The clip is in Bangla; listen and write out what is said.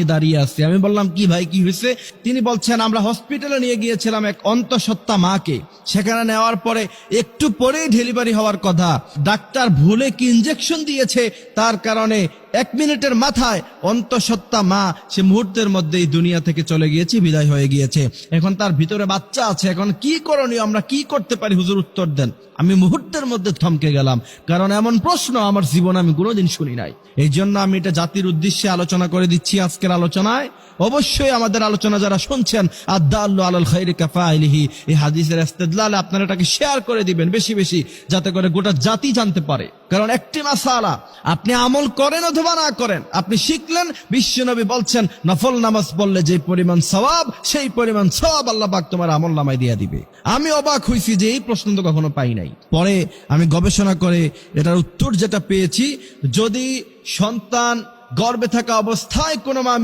দাঁড়িয়ে আছে। আমি বললাম, কি ভাই, কি হয়েছে? তিনি বলছেন, আমরা হসপিটালে নিয়ে গিয়েছিলাম এক অন্তঃসত্ত্বা মাকে। সেখানে নেওয়ার পরে একটু পরেই ডেলিভারি হওয়ার কথা। ডাক্তার ভুলে কি ইঞ্জেকশন দিয়েছে? তার কারণে এক মিনিটের মাথায় অন্তঃসত্ত্বা মা, সে মুহূর্তের মধ্যেই দুনিয়া থেকে চলে গিয়েছে, বিদায় হয়ে গিয়েছে। এখন তার ভিতরে বাচ্চা আছে। এখন কি করণীয়? আমরা কি করতে পারি? হুজুর উত্তর দেন। আমি মুহূর্তের মধ্যে থমকে গেলাম। কারণ এমন প্রশ্ন আমার জীবনে আমি কোনোদিন শুনি নাই। এই জন্য আমি এটা জাতির উদ্দেশ্যে আলোচনা করে দিচ্ছি আজকের আলোচনায় অবশ্যই আমাদের আলোচনা যারা শুনছেন কাফাইলিহি, এই হাদিসের আপনারা এটাকে শেয়ার করে দিবেন বেশি বেশি, যাতে করে গোটা জাতি জানতে পারে। কারণ একটি মাসালা, আপনি আমল করেন অথবা না করেন, আপনি শিখলেন, বিশ্বনবী বলছেন, নফল নামাজ পড়লে যে পরিমাণ সওয়াব, সেই পরিমাণ সওয়াব আল্লাহ পাক তোমার আমল নামায় দিয়ে দিবে। আমি অবাক হয়েছি যে এই প্রশ্ন তো কখনো পাই নাই। পরে আমি গবেষণা করে এটার উত্তর যেটা পেয়েছি, যদি সন্তান গর্বে থাকা অবস্থায় কোনো মা